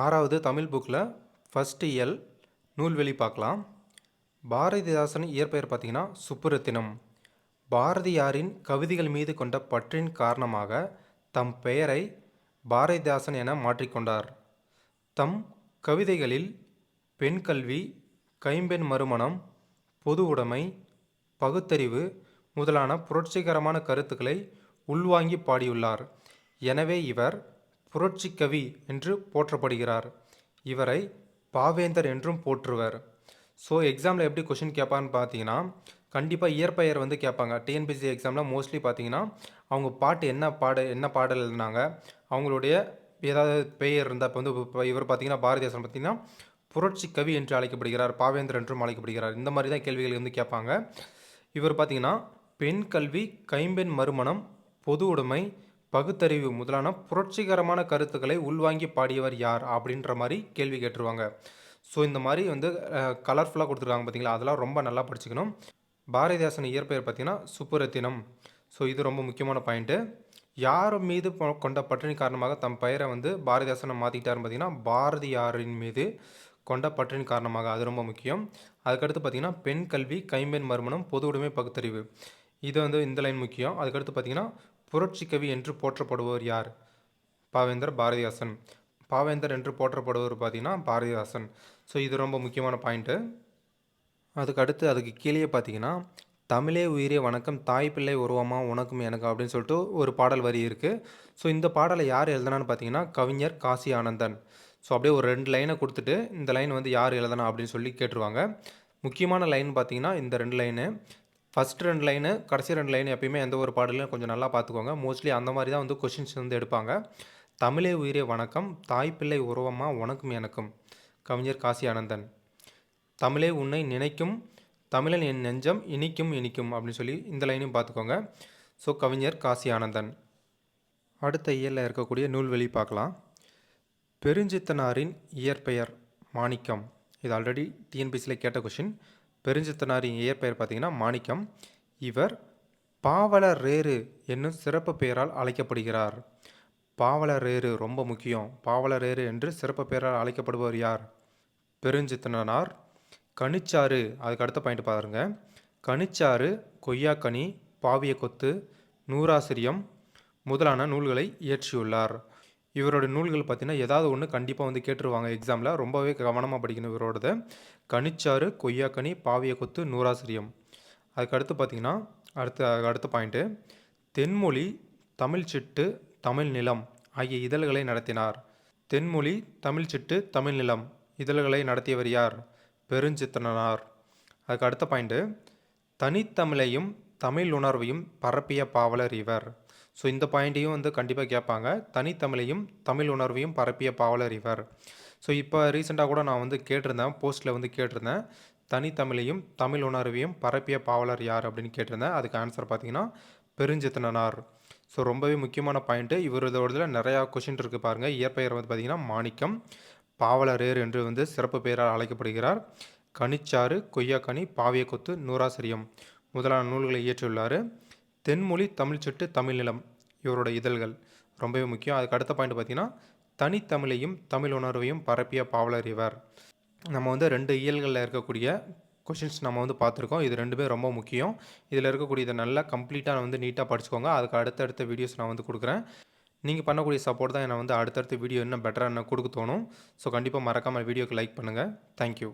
ஆறாவது தமிழ் புக்கில் ஃபஸ்ட் இயல் நூல்வெளி பார்க்கலாம். பாரதிதாசன் இயற்பெயர் பார்த்தீங்கன்னா சுப்புரத்தினம். பாரதியாரின் கவிதைகள் மீது கொண்ட பற்றின் காரணமாக தம் பெயரை பாரதிதாசன் என மாற்றிக்கொண்டார் தம் கவிதைகளில் பெண் கல்வி கைம்பெண் மறுமணம் பொது உடைமை பகுத்தறிவு முதலான புரட்சிகரமான கருத்துக்களை உள்வாங்கி பாடியுள்ளார். எனவே இவர் புரட்சிக்கவி என்று போற்றப்படுகிறார். இவரை பாவேந்தர் என்றும் போற்றுவர். ஸோ எக்ஸாமில் எப்படி கொஷின் கேட்பான்னு பார்த்தீங்கன்னா கண்டிப்பாக இயற்பெயர் வந்து கேட்பாங்க. டிஎன்பிசி எக்ஸாமில் மோஸ்ட்லி பார்த்தீங்கன்னா அவங்க பாட்டு என்ன பாட என்ன பாடல் எழுதினாங்க அவங்களுடைய ஏதாவது பெயர் இருந்தால் இப்போ வந்து இப்போ இவர் பார்த்தீங்கன்னா பாரதிதாசன் பார்த்தீங்கன்னா புரட்சி கவி என்று அழைக்கப்படுகிறார் பாவேந்தர் என்றும் அழைக்கப்படுகிறார். இந்த மாதிரி தான் கேள்விகள் வந்து கேட்பாங்க. இவர் பார்த்தீங்கன்னா பெண் கல்வி கைம்பெண் மறுமணம் பொது உடைமை பகுத்தறிவு முதலான புரட்சிகரமான கருத்துக்களை உள்வாங்கி பாடியவர் யார் அப்படின்ற மாதிரி கேள்வி கேட்டுருவாங்க. ஸோ இந்த மாதிரி வந்து கலர்ஃபுல்லாக கொடுத்துருக்காங்க பார்த்தீங்களா அதெல்லாம் ரொம்ப நல்லா படிச்சுக்கணும். பாரதிதாசன் இயற்பெயர் பார்த்திங்கன்னா சுப்புரத்தினம். ஸோ இது ரொம்ப முக்கியமான பாயிண்ட்டு யார் மீது கொண்ட பற்றின் காரணமாக தம் பெயரை வந்து பாரதிதாசனை மாற்றிக்கிட்டாருன்னு பார்த்தீங்கன்னா பாரதியாரின் மீது கொண்ட பற்றின் காரணமாக. அது ரொம்ப முக்கியம். அதுக்கடுத்து பார்த்தீங்கன்னா பெண் கல்வி கைம்பெண் மறுமணம் பொது உடைமை பகுத்தறிவு. இது வந்து இந்த லைன் முக்கியம். அதுக்கடுத்து பார்த்தீங்கன்னா புரட்சி கவி என்று போற்றப்படுபவர் யார்? பாவேந்தர் பாரதிதாசன். பாவேந்தர் என்று போற்றப்படுவர் பார்த்தீங்கன்னா பாரதிதாசன். ஸோ இது ரொம்ப முக்கியமான பாயிண்ட்டு அதுக்கு அடுத்து அதுக்கு கீழே பார்த்தீங்கன்னா தமிழே உயிரே வணக்கம் தாய் பிள்ளை உருவமா உனக்கும் எனக்கு அப்படின்னு சொல்லிட்டு ஒரு பாடல் வரி இருக்குது ஸோ இந்த பாடலை யார் எழுதுனான்னு பார்த்தீங்கன்னா கவிஞர் காசி ஆனந்தன். ஸோ அப்படியே ஒரு ரெண்டு லைனை கொடுத்துட்டு இந்த லைன் வந்து யார் எழுதனா அப்படின்னு சொல்லி கேட்டுருவாங்க. முக்கியமான லைன் பார்த்தீங்கன்னா இந்த ரெண்டு லைனு ஃபஸ்ட் ரெண்டு லைனு கடைசி ரெண்டு லைன் எப்பயுமே எந்த ஒரு பாடலையும் கொஞ்சம் நல்லா பார்த்துக்கோங்க. மோஸ்ட்லி அந்த மாதிரி தான் வந்து கொஷின்ஸ் வந்து எடுப்பாங்க. தமிழே உயிரே வணக்கம் தாய் பிள்ளை உருவமா உனக்கும் எனக்கும். கவிஞர் காசி ஆனந்தன். தமிழே உன்னை நினைக்கும் தமிழன் என் நெஞ்சம் இனிக்கும் இனிக்கும் அப்படின்னு சொல்லி இந்த லைனையும் பார்த்துக்கோங்க. ஸோ கவிஞர் காசி ஆனந்தன். அடுத்த இயலில் இருக்கக்கூடிய நூல்வெளி பார்க்கலாம். பெருஞ்சித்தனாரின் இயற்பெயர் மாணிக்கம். இது ஆல்ரெடி டிஎன்பிசியில் கேட்ட கொஷின் பெருஞ்சித்தனாரின் இயற்பெயர் பார்த்திங்கன்னா மாணிக்கம். இவர் பாவலரேறு என்னும் சிறப்பு பெயரால் அழைக்கப்படுகிறார். பாவலரேறு ரொம்ப முக்கியம். பாவலரேறு என்று சிறப்பு பெயரால் அழைக்கப்படுபவர் யார்? பெருஞ்சித்தனார். கனிச்சாறு அதுக்கு அடுத்த பாயிண்ட் பாருங்க. கனிச்சாறு கொய்யாக்கனி பாவிய கொத்து நூறாசிரியம் முதலான நூல்களை இயற்றியுள்ளார். இவரோட நூல்கள் பார்த்தீங்கன்னா ஏதாவது ஒன்று கண்டிப்பாக வந்து கேட்டுருவாங்க எக்ஸாமில் ரொம்பவே கவனமாக படிக்கணும் இவரோடது. கனிச்சாறு கொய்யாக்கனி பாவிய கொத்து நூறாசிரியம். அதுக்கடுத்து பார்த்தீங்கன்னா அடுத்த அடுத்த பாயிண்ட்டு தென்மொழி தமிழ் சிட்டு தமிழ் நிலம் ஆகிய இதழ்களை நடத்தினார். தென்மொழி தமிழ் சிட்டு தமிழ் நிலம் இதழ்களை நடத்தியவர் யார்? பெருஞ்சித்தனார் அதுக்கு அடுத்த பாயிண்ட்டு தனித்தமிழையும் தமிழ் உணர்வையும் பரப்பிய பாவலர் இவர். ஸோ இந்த பாயிண்ட்டையும் வந்து கண்டிப்பாக கேட்பாங்க. தனித்தமிழையும் தமிழ் உணர்வையும் பரப்பிய பாவலர் இவர். ஸோ இப்போ ரீசெண்டாக கூட நான் வந்து கேட்டிருந்தேன். போஸ்ட்டில் வந்து கேட்டிருந்தேன். தனித்தமிழையும் தமிழ் உணர்வையும் பரப்பிய பாவலர் யார் அப்படின்னு கேட்டிருந்தேன். அதுக்கு ஆன்சர் பார்த்தீங்கன்னா பெருஞ்சித்தனார். ஸோ ரொம்பவே முக்கியமான பாயிண்ட்டு இவரதோடதில் நிறையா கொஷின் இருக்குது பாருங்கள் இயற்பெயர் வந்து பார்த்திங்கன்னா மாணிக்கம். பாவலரேர் என்று வந்து சிறப்பு பெயரால் அழைக்கப்படுகிறார். கனிச்சாறு கொய்யாக்கனி பாவியக்கொத்து நூராசிரியம் நூறாசிரியம் முதலான நூல்களை இயற்றியுள்ளார். தென்மொழி தமிழ் சொட்டு தமிழ் நிலம் இவரோட இதழ்கள் ரொம்பவே முக்கியம். அதுக்கு அடுத்த பாயிண்ட் பார்த்தீங்கன்னா தனித்தமிழையும் தமிழ் உணர்வையும் பரப்பிய பாவலர் இவர். நம்ம வந்து ரெண்டு இயல்களில் இருக்கக்கூடிய கொஷின்ஸ் நம்ம வந்து பார்த்துருக்கோம். இது ரெண்டுமே ரொம்ப முக்கியம். இதில் இருக்கக்கூடிய இதை நல்லா கம்ப்ளீட்டாக வந்து நீட்டாக படிச்சுக்கோங்க. அதுக்கு அடுத்தடுத்த வீடியோஸ் நான் வந்து கொடுக்குறேன். நீங்கள் பண்ணக்கூடிய சப்போர்ட் தான் என்னை வந்து அடுத்தடுத்த வீடியோ இன்னும் பெட்டராக என்ன கொடுக்க தோணும். ஸோ கண்டிப்பாக மறக்காமல் வீடியோக்கு லைக் பண்ணுங்கள் தேங்க்யூ